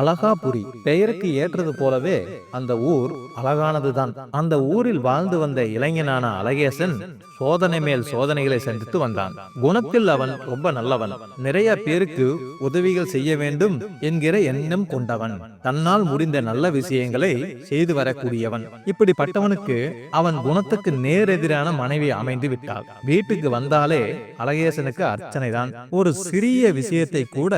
அழகாபுரி பெயருக்கு ஏற்றது போலவே அந்த ஊர் அழகானதுதான். அந்த ஊரில் வாழ்ந்து வந்த இளைஞனான அழகேசன் சோதனை மேல் சோதனைகளை சந்தித்து வந்தான். குணத்தில் அவன் ரொம்ப நல்லவன். நிறைய பேருக்கு உதவிகள் செய்ய வேண்டும் என்கிற எண்ணம் கொண்டவன். தன்னால் முடிந்த நல்ல விஷயங்களை செய்து வரக்கூடியவன். இப்படிப்பட்டவனுக்கு அவன் குணத்துக்கு நேரெதிரான மனைவி அமைந்து விட்டாள். வீட்டுக்கு வந்தாலே அழகேசனுக்கு அர்ச்சனைதான். ஒரு சிறிய விஷயத்தை கூட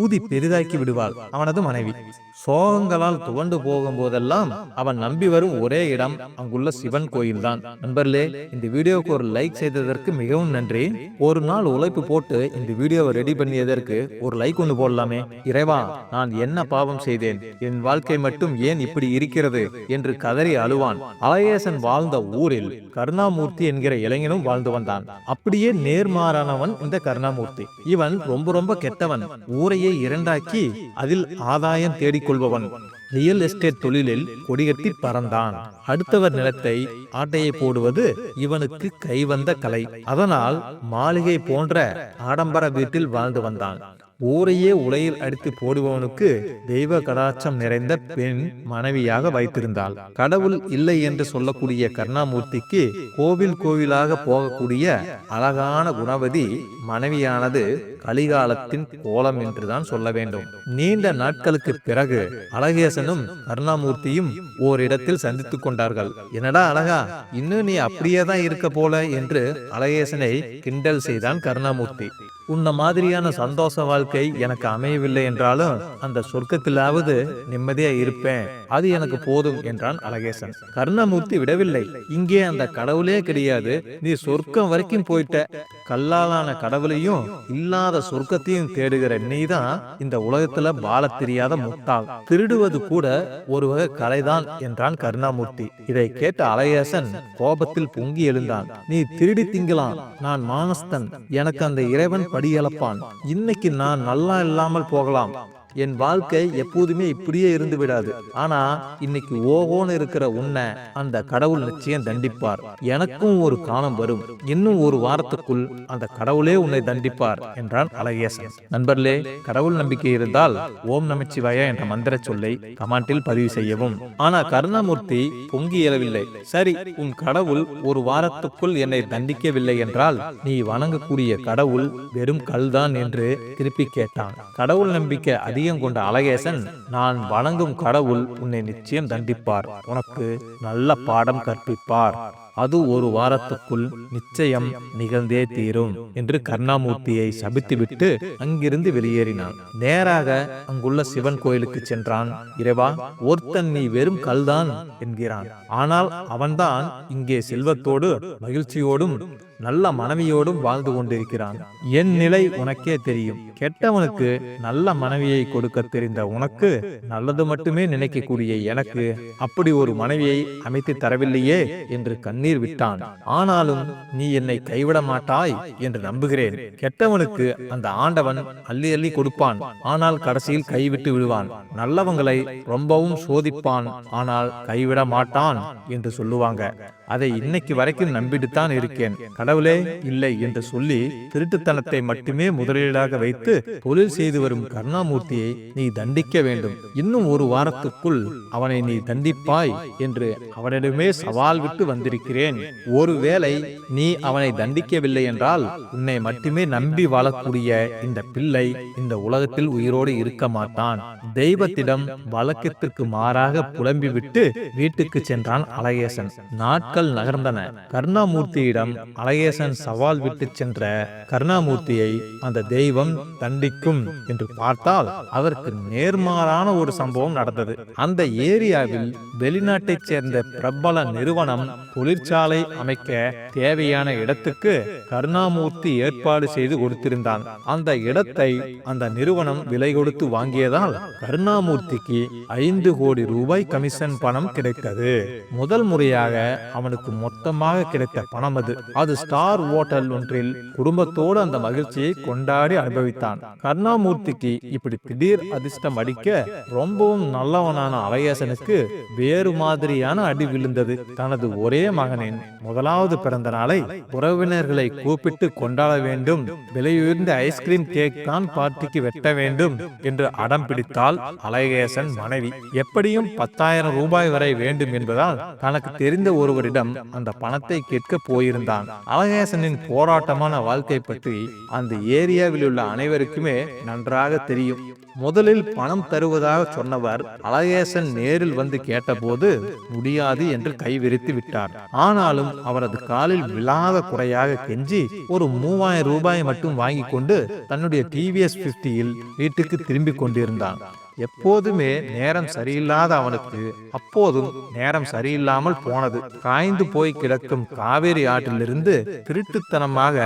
ஊதி பெரிதாக்கி விடுவாள். அவனது மனைவி. சோகங்களால் துவண்டு போகும் போதெல்லாம் அவன் நம்பி வரும் ஒரே இடம் அங்குள்ள சிவன் கோயில்தான். நண்பர்களே இந்த வீடியோவுக்கு ஒரு லைக் செய்ததற்கு மிகவும் நன்றி. ஒரு நாள் உழைப்பு போட்டு இந்த வீடியோவை ரெடி பண்ணியதற்கு ஒரு லைக் ஒன்று போடலாமே. இறைவா நான் என்ன பாவம் செய்தேன்? என் வாழ்க்கை மட்டும் ஏன் இப்படி இருக்கிறது? என்று கதறி அழுவான். அலையேசன் வாழ்ந்த ஊரில் கருணாமூர்த்தி என்கிற இளைஞனும் வாழ்ந்து வந்தான். அப்படியே நேர்மாறானவன் இந்த கருணாமூர்த்தி. இவன் ரொம்ப ரொம்ப கெட்டவன். ஊரையே இரண்டாக்கி அதில் ஆதாயம் தேடிக்கொள்பவன். ரியல் எஸ்டேட் தொழிலில் கொடிகட்டி பறந்தான். அடுத்தவர் நிலத்தை ஆட்டையை போடுவது இவனுக்கு கைவந்த கலை. அதனால் மாளிகை போன்ற ஆடம்பர வீட்டில் வாழ்ந்து வந்தான். ஊரையே உலையில் அடித்து போடுபவனுக்கு தெய்வ கடாட்சம் நிறைந்த பெண் மனைவியாக வைத்திருந்தாள். கடவுள் இல்லை என்று சொல்லக்கூடிய கருணாமூர்த்திக்கு கோவில் கோவிலாக போகக்கூடிய அழகான குணவதி மனைவியானது கலிகாலத்தின் கோலம் என்றுதான் சொல்ல வேண்டும். நீண்ட நாட்களுக்கு பிறகு அழகேசனும் கருணாமூர்த்தியும் ஓரிடத்தில் சந்தித்துக் கொண்டார்கள். என்னடா அழகா இன்னும் நீ அப்படியே தான் இருக்க போல என்று அழகேசனை கிண்டல் செய்தான் கருணாமூர்த்தி. உன்ன மாதிரியான சந்தோஷ வாழ்க்கை எனக்கு அமையவில்லை என்றாலும் அந்த சொர்க்கத்திலாவது நிம்மதியா இருப்பேன். அது எனக்கு போதும் என்றான் அழகேசன். கருணாமூர்த்தி விடவில்லை. இங்கே அந்த கடவுளே கிடையாது. நீ சொர்க்கம் வரைக்கும் போயிட்ட கல்லாலான கடவுளையும் இல்லாத சொர்க்கத்தையும் தேடுகிற நீதான் இந்த உலகத்துல வாழ தெரியாத முட்டாள் திருடுவது கூட ஒரு வகை கலைதான் என்றான் கருணாமூர்த்தி. இதை கேட்ட அழகேசன் கோபத்தில் பொங்கி எழுந்தான். நீ திருடி திங்கலாம் நான் மானஸ்தன். எனக்கு அந்த இறைவன் படியளப்பான். இன்னைக்கு நான் நல்லா இல்லாமல் போகலாம். என் வாழ்க்கை எப்போதுமே இப்படியே இருந்து விடாது. ஆனா இன்னைக்கு ஓகோன்னு இருக்கிற உன்னை அந்த கடவுள் நிச்சயம் தண்டிப்பார். எனக்கும் ஒரு காலம் வரும். இன்னும் ஒரு வாரத்துக்குள் அந்த கடவுளே உன்னை தண்டிப்பார் என்றான் அழகேசன். நண்பர்களே கடவுள் நம்பிக்கை இருந்தால் ஓம் நமச்சிவாயா என்ற மந்திர சொல்லை கமாண்டில் பதிவு செய்யவும். ஆனா கருணாமூர்த்தி பொங்கி எழவில்லை சரி உன் கடவுள் ஒரு வாரத்துக்குள் என்னை தண்டிக்கவில்லை என்றால் நீ வணங்கக்கூடிய கடவுள் வெறும் கல்தான் என்று திருப்பி கேட்டான். கடவுள் நம்பிக்கை அதிக அதிகம் கொண்ட அழகேசன் நான் வணங்கும் கடவுள் உன்னை நிச்சயம் தண்டிப்பார். உனக்கு நல்ல பாடம் கற்பிப்பார். அது ஒரு வாரத்துக்குள் நிச்சயம் நிகழ்ந்தே தீரும் என்று கருணாமூர்த்தியை சபித்துவிட்டு அங்கிருந்து வெளியேறினான். நேராக அங்குள்ள சிவன் கோயிலுக்கு சென்றான். இறைவா ஒருத்தன் நீ வெறும் கல்தான் என்கிறான். ஆனால் அவன்தான் இங்கே செல்வத்தோடு மகிழ்ச்சியோடும் நல்ல மனைவியோடும் வாழ்ந்து கொண்டிருக்கிறான். என் நிலை உனக்கே தெரியும். கெட்டவனுக்கு நல்ல மனைவியை கொடுக்க தெரிந்த உனக்கு நல்லது மட்டுமே நினைக்கக்கூடிய எனக்கு அப்படி ஒரு மனைவியை அமைத்து தரவில்லையே என்று கண்ணீர் விட்டான். ஆனாலும் நீ என்னை கைவிட மாட்டாய் என்று நம்புகிறேன். கெட்டவனுக்கு அந்த ஆண்டவன் அள்ளி அள்ளி கொடுப்பான். ஆனால் கடைசியில் கைவிட்டு விடுவான். நல்லவங்களை ரொம்பவும் சோதிப்பான். ஆனால் கைவிட மாட்டான் என்று சொல்லுவாங்க. அதை இன்னைக்கு வரைக்கும் நம்பிட்டுத்தான் இருக்கேன். கடவுளே இல்லை என்று சொல்லி திருட்டுத்தனத்தை மட்டுமே முதலீடாக வைத்து தொழில் செய்து வரும் கருணாமூர்த்தியை நீ தண்டிக்க வேண்டும். இன்னும் ஒரு வாரத்துக்குள் அவனை நீ தண்டிப்பாய் என்று அவனிடமே சவால் விட்டு வந்திருக்கிறேன். ஒருவேளை நீ அவனை தண்டிக்கவில்லை என்றால் உன்னை மட்டுமே நம்பி வாழக்கூடிய இந்த பிள்ளை இந்த உலகத்தில் உயிரோடு இருக்க மாட்டான். தெய்வத்திடம் வழக்கத்திற்கு மாறாக புலம்பிவிட்டு வீட்டுக்கு சென்றான் அழகேசன். நாட்கள் நகர்ந்தன. கருணாமூர்த்தியிடம் அழகேசன் சவால் விட்டு சென்ற கருணாமூர்த்தியை அந்த தெய்வம் தண்டிக்கும் என்று பார்த்தால் அவருக்கு நேர்மாறான ஒரு சம்பவம் நடந்தது. அந்த ஏரியாவில் வெளிநாட்டைச் சேர்ந்த பிரபல நிறுவனம் தொழிற்சாலை அமைக்க தேவையான இடத்துக்கு கருணாமூர்த்தி ஏற்பாடு செய்து கொடுத்திருந்தான். அந்த இடத்தை அந்த நிறுவனம் விலை கொடுத்து வாங்கியதால் கருணாமூர்த்திக்கு ஐந்து கோடி ரூபாய் கமிஷன் பணம் கிடைத்தது. முதல் முறையாக அவனுக்கு மொத்தமாக கிடைத்த பணம் அது. அது ஸ்டார் ஹோட்டல் ஒன்றில் குடும்பத்தோடு அந்த மகிழ்ச்சியை கொண்டாடி அனுபவித்தான். கருணாமூர்த்திக்கு இப்படி திடீர் அதிர்ஷ்டம் அடிக்க ரொம்பவும் நல்லவனான அழகேசனுக்கு வேறு மாதிரியான அடி விழுந்தது. தனது ஒரே மகன் மகனின் முதலாவது பிறந்த நாளை உறவினர்களை கூப்பிட்டு கொண்டாட வேண்டும். விலையுயர்ந்த ஐஸ்கிரீம் கேக் தான் பார்ட்டிக்கு வெட்ட வேண்டும் என்று அடம் பிடித்தால் அழகேசன் மனைவி. எப்படியும் பத்தாயிரம் ரூபாய் வரை வேண்டும் என்பதால் தனக்கு தெரிந்த ஒருவரிடம் அந்த பணத்தை கேட்க போயிருந்தான். அழகேசனின் போராட்டமான வாழ்க்கை பற்றி அந்த ஏரியாவில் உள்ள அனைவருக்குமே நன்றாக தெரியும். முதலில் பணம் தருவதாக சொன்னவர் அழகேசன் நேரில் வந்து கேட்டபோது முடியாது என்று கைவிரித்து விட்டார். ஆனாலும் அவரது காலில் விழாத குறையாக கெஞ்சி ஒரு மூவாயிரம் ரூபாய் மட்டும் வாங்கி கொண்டு தன்னுடைய டிவிஎஸ் பிப்டியில் வீட்டுக்கு திரும்பிக் கொண்டிருந்தான். எப்போதுமே நேரம் சரியில்லாத அவனுக்கு அப்போதும் நேரம் சரியில்லாமல் போனது. காய்ந்து போய் கிடக்கும் காவேரி ஆற்றிலிருந்து திருட்டுத்தனமாக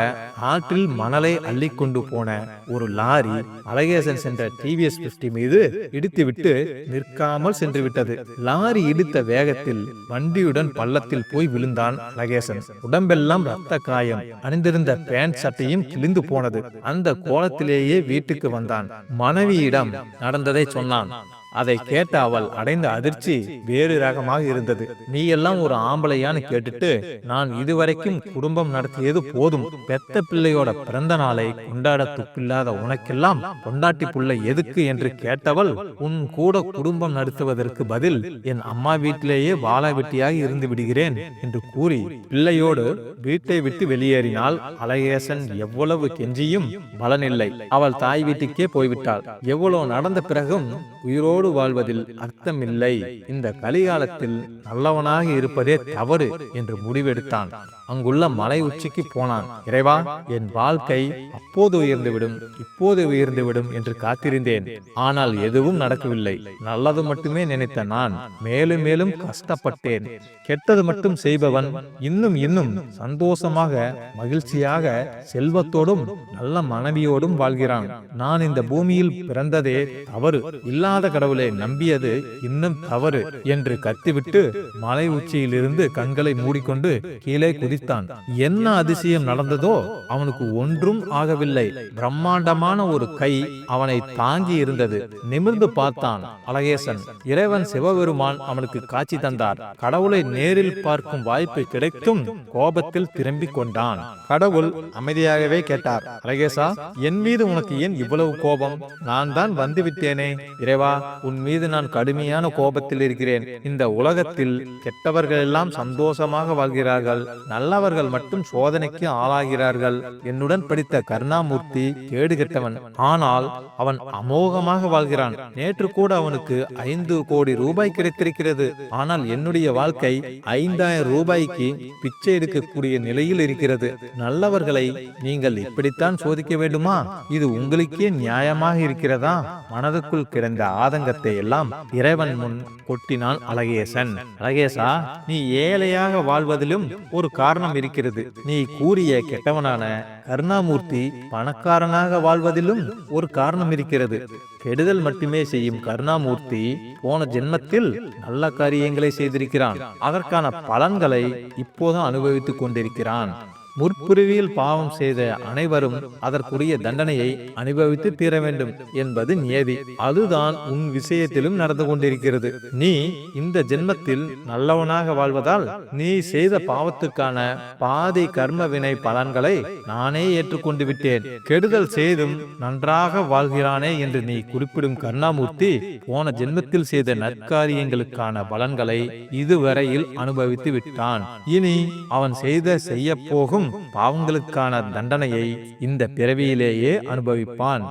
ஆற்றில் மணலை அள்ளி கொண்டு போன ஒரு லாரி அழகேசன் சென்ற டிவிஎஸ் பிப்டி மீது இடித்துவிட்டு நிற்காமல் சென்று விட்டது லாரி இடித்த வேகத்தில் வண்டியுடன் பள்ளத்தில் போய் விழுந்தான் அழகேசன். உடம்பெல்லாம் ரத்த காயம். அணிந்திருந்த பேண்ட் சட்டையும் கிழிந்து போனது. அந்த கோலத்திலேயே வீட்டுக்கு வந்தான். மனைவியிடம் நடந்ததை ഒന്നാണ് அதை கேட்ட அவள் அடைந்த அதிர்ச்சி வேறு ரகமாக இருந்தது. நீ எல்லாம் ஒரு ஆம்பளையான்னு கேட்டுட்டு நான் இதுவரைக்கும் குடும்பம் நடத்தியது போதும். பெத்த பிள்ளையோட பிறந்த நாளை கொண்டாட துப்பில்லாத உனக்கெல்லாம் கொண்டாட்டி புள்ள எதுக்கு என்று கேட்டவள் உன் கூட குடும்பம் நடத்துவதற்கு பதில் என் அம்மா வீட்டிலேயே வாழ வெட்டியாக இருந்து விடுகிறேன் என்று கூறி பிள்ளையோடு வீட்டை விட்டு வெளியேறினால் அழகேசன் எவ்வளவு கெஞ்சியும் பலனில்லை. அவள் தாய் வீட்டுக்கே போய்விட்டாள். எவ்வளவு நடந்த பிறகும் உயிரோடு வாழ்வதில் அர்த்தமில்லை. இந்த கலிகாலத்தில் நல்லவனாக இருப்பதே தவறு என்று முடிவெடுத்தான். அங்குள்ள மலை உச்சிக்கு போனான். இறைவா என் வாழ்க்கை அப்போது உயர்ந்துவிடும் இப்போது உயர்ந்துவிடும் என்று காத்திருந்தேன். ஆனால் எதுவும் நடக்கவில்லை. நல்லது மட்டுமே நினைத்த நான் மேலும் மேலும் கஷ்டப்பட்டேன். கெட்டது மட்டும் செய்பவன் இன்னும் இன்னும் சந்தோஷமாக மகிழ்ச்சியாக செல்வத்தோடும் நல்ல மனைவியோடும் வாழ்கிறான். நான் இந்த பூமியில் பிறந்ததே தவறு. இல்லாத கடவுள் நம்பியது இன்னும் தவறு என்று கத்திவிட்டு மலை உச்சியிலிருந்து கண்களை மூடிக்கொண்டு கீழே குதித்தான். என்ன அதிசயம் நடந்ததோ அவனுக்கு ஒன்றும் ஆகவில்லை. பிரம்மாண்டமான ஒரு கை அவனை தாங்கி இருந்தது. நிமிர்ந்து பார்த்தான் அழகேசன். இறைவன் சிவபெருமான் அவனுக்கு காட்சி தந்தார். கடவுளை நேரில் பார்க்கும் வாய்ப்பு கிடைத்தும் கோபத்தில் திரும்பிக் கொண்டான். கடவுள் அமைதியாகவே கேட்டார். அழகேசா என் மீது உனக்கு ஏன் இவ்வளவு கோபம்? நான் தான் வந்து விட்டேனே. இறைவா உன் மீது நான் கடுமையான கோபத்தில் இருக்கிறேன். இந்த உலகத்தில் கெட்டவர்கள் எல்லாம் சந்தோஷமாக வாழ்கிறார்கள். நல்லவர்கள் மட்டும் சோதனைக்கு ஆளாகிறார்கள். என்னுடன் படித்த கருணாமூர்த்தி கேடு கெட்டவன். ஆனால் அவன் அமோகமாக வாழ்கிறான். நேற்று கூட அவனுக்கு ஐந்து கோடி ரூபாய் கிடைத்திருக்கிறது. ஆனால் என்னுடைய வாழ்க்கை ஐந்தாயிரம் ரூபாய்க்கு பிச்சை எடுக்கக்கூடிய நிலையில் இருக்கிறது. நல்லவர்களை நீங்கள் இப்படித்தான் சோதிக்க வேண்டுமா? இது உங்களுக்கே நியாயமாக இருக்கிறதா? மனதுக்குள் கிடந்த ஆதங்கத்தை எல்லாம் இறைவன் முன் கொட்டினான் அழகேசன். அழகேசா நீ ஏழையாக வாழ்வதிலும் ஒரு காரணம் இருக்கிறது. நீ கூறிய கெட்டவனான கருணாமூர்த்தி பணக்காரனாக வாழ்வதிலும் ஒரு காரணம் இருக்கிறது. கெடுதல் மட்டுமே செய்யும் கருணாமூர்த்தி போன ஜென்மத்தில் நல்ல காரியங்களை செய்திருக்கிறான். அதற்கான பலன்களை இப்போது அனுபவித்துக் கொண்டிருக்கிறான். முற்பிறவியில் பாவம் செய்த அனைவரும் அதற்குரிய தண்டனையை அனுபவித்து தீர வேண்டும் என்பது நியதி. அதுதான் உன் விஷயத்திலும் நடந்து கொண்டிருக்கிறது. நீ இந்த ஜென்மத்தில் நல்லவனாக வாழ்வதால் நீ செய்த பாவத்துக்கான பாதி கர்ம வினை பலன்களை நானே ஏற்றுக்கொண்டு விட்டேன். கெடுதல் செய்தும் நன்றாக வாழ்கிறானே என்று நீ குறிப்பிடும் கருணாமூர்த்தி போன ஜென்மத்தில் செய்த நற்காரியங்களுக்கான பலன்களை இதுவரையில் அனுபவித்து விட்டான். இனி அவன் செய்த செய்ய போகும் பாவங்களுக்கான தண்டனையை இந்த பிறவியிலேயே அனுபவிப்பான்.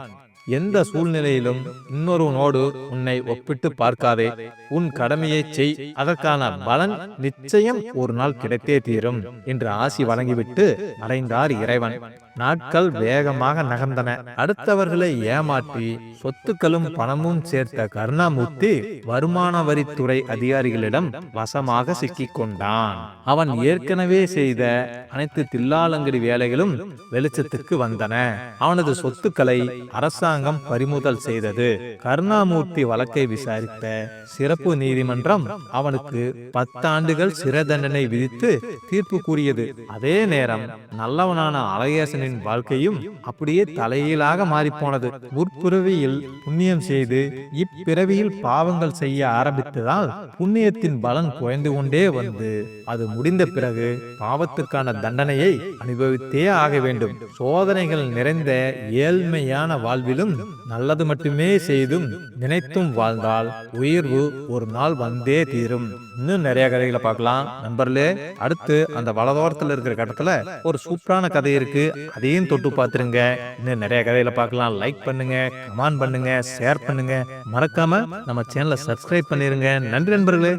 எந்த சூழ்நிலையிலும் இன்னொருவனோடு உன்னை ஒப்பிட்டு பார்க்காதே. உன் கடமையை செய். அதற்கான பலன் நிச்சயம் ஒரு நாள் கிடைத்தே தீரும் என்று ஆசி வழங்கிவிட்டு மறைந்தார் இறைவன். நாட்கள் வேகமாக நகர்ந்தன. அடுத்தவர்களை ஏமாற்றி சொத்துக்களும் பணமும் சேர்த்த கருணாமூர்த்தி வருமான வரித்துறை அதிகாரிகளிடம் வசமாக சிக்கிக் கொண்டான் அவன் ஏற்கனவே செய்த அனைத்து தில்லாலங்கடி வேலைகளும் வெளிச்சத்துக்கு வந்தன. அவனது சொத்துக்களை அரசாங்கம் அரசாங்கம் பறிமுதல் செய்தது. கருணாமூர்த்தி வழக்கை விசாரித்த சிறப்பு நீதிமன்றம் அவனுக்கு பத்தாண்டுகள் சிறை தண்டனை விதித்து தீர்ப்பு கூறியது. அதே நேரம் நல்லவனான அழகேசனின் வாழ்க்கையும் அப்படியே தலையீழாக மாறிப்போனது. முற்பிறவியில் புண்ணியம் செய்து இப்பிறவியில் பாவங்கள் செய்ய ஆரம்பித்ததால் புண்ணியத்தின் பலன் குறைந்து கொண்டே வந்து அது முடிந்த பிறகு பாவத்துக்கான தண்டனையை அனுபவித்தே ஆக வேண்டும். சோதனைகள் நிறைந்த ஏழ்மையான வாழ்விலும் நல்லது மட்டுமே செய்தும் நினைத்தும் வாழ்ந்தால் உயர்வு ஒரு நாள் வந்தே தீரும். இன்னும் நிறைய கதைகளை பார்க்கலாம். நண்பர்களே அடுத்து அந்த வலதோரத்தில் இருக்கிற கட்டத்துல ஒரு சூப்பரான கதை இருக்கு. அதையும் தொட்டு பார்த்துருங்க. இன்னும் நிறைய கதைகளை பார்க்கலாம். லைக் பண்ணுங்க கமெண்ட் பண்ணுங்க ஷேர் பண்ணுங்க. மறக்காம நம்ம சேனலை சப்ஸ்கிரைப் பண்ணிருங்க. நன்றி நண்பர்களே.